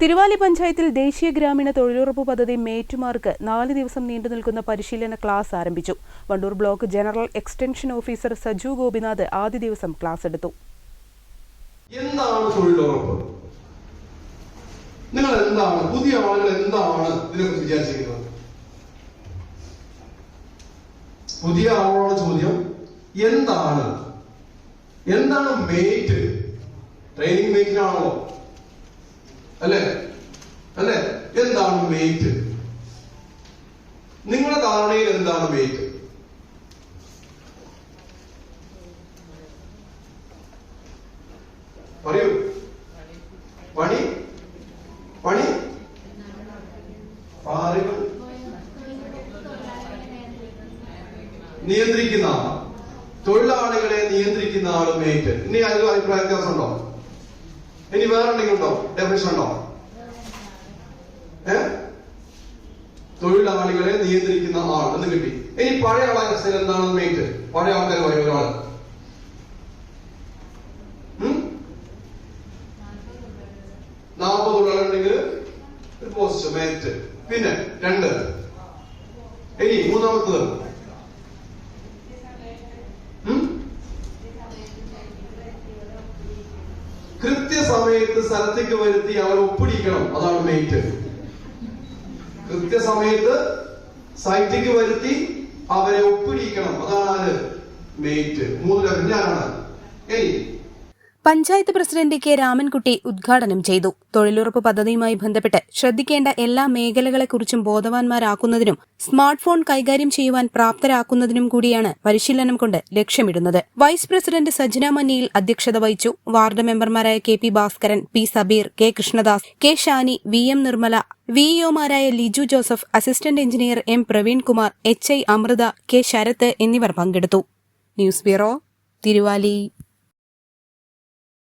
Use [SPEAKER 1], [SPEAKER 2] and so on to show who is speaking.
[SPEAKER 1] തിരുവാലി പഞ്ചായത്തിൽ ദേശീയ ഗ്രാമീണ തൊഴിലുറപ്പ് പദ്ധതി മേറ്റുമാർക്ക് നാല് ദിവസം നീണ്ടു നിൽക്കുന്ന പരിശീലന ക്ലാസ് ആരംഭിച്ചു. Wandoor block general extension officer Saju Gopinath ആദ്യ ദിവസം ക്ലാസ് എടുത്തു.
[SPEAKER 2] എന്താണ് തൊഴിലുറപ്പ്? നിങ്ങൾ എന്താണ് പുതിയ ആളുകൾ എന്താണ് ഇതിനെക്കുറിച്ച് വിചാരിച്ചിരിക്കുന്നത്? പുതിയ ആളോട് ചോദ്യം എന്താണ്? എന്താണ് മേറ്റ്? ട്രെയിനിങ് മേറ്റിനാണല്ലോ അല്ലേ? അല്ലേ? എന്താണ് വെയിറ്റ് നിങ്ങളുടെ ധാരണയിൽ എന്താണ് വെയിറ്റ് പറയൂ. പണി? പണി? പാറുകൾ? നിയന്ത്രിക്കുന്ന തൊഴിലാളികളെ നിയന്ത്രിക്കുന്ന ആളും വെയിറ്റ് ഇനി അതിൽ അഭിപ്രായ വ്യത്യാസമുണ്ടോ? ഇനി വേറെ എന്തെങ്കിലും ഉണ്ടോ? ഡെഫിനേഷൻ ഉണ്ടോ? ഏ? തൊഴിലാളികളെ നിയന്ത്രിക്കുന്ന ആൾ എന്ന് കിട്ടി. ഇനി പഴയ ആളെ എന്താണ് മെയിറ്റ് പഴയ ആൾക്കാർ പറയും ഒരാൾ ഉം? നാൽപ്പത് തൊഴിലാളികളുണ്ടെങ്കിൽ ഒരു പോസ്റ്റ് മേറ്റ് പിന്നെ രണ്ട്. ഇനി മൂന്നാമത്തത്. കൃത്യസമയത്ത് സ്ഥലത്തേക്ക് വരുത്തി അവരെ ഒപ്പിടിക്കണം. അതാണ് മേറ്റ് കൃത്യസമയത്ത് സൈറ്റിക്ക് വരുത്തി അവരെ ഒപ്പിടിക്കണം. അതാണ് ആര് മേറ്റ് മൂന്ന് ഇനി
[SPEAKER 1] പഞ്ചായത്ത് പ്രസിഡന്റ് കെ രാമൻകുട്ടി ഉദ്ഘാടനം ചെയ്തു. തൊഴിലുറപ്പ് പദ്ധതിയുമായി ബന്ധപ്പെട്ട് ശ്രദ്ധിക്കേണ്ട എല്ലാ മേഖലകളെക്കുറിച്ചും ബോധവാന്മാരാക്കുന്നതിനും സ്മാർട്ട് ഫോൺ കൈകാര്യം ചെയ്യുവാൻ പ്രാപ്തരാക്കുന്നതിനും കൂടിയാണ് പരിശീലനം കൊണ്ട് ലക്ഷ്യമിടുന്നത്. വൈസ് പ്രസിഡന്റ് സജ്ന മന്നിയിൽ അധ്യക്ഷത വഹിച്ചു. വാർഡ് മെമ്പർമാരായ K P Bhaskaran P Sabeer K Krishnadas K Shani V M Nirmala വിഇഒമാരായ Liju Joseph assistant engineer M Praveen Kumar H I Amritha K Sharath എന്നിവർ പങ്കെടുത്തു. News bureau Thiruvali.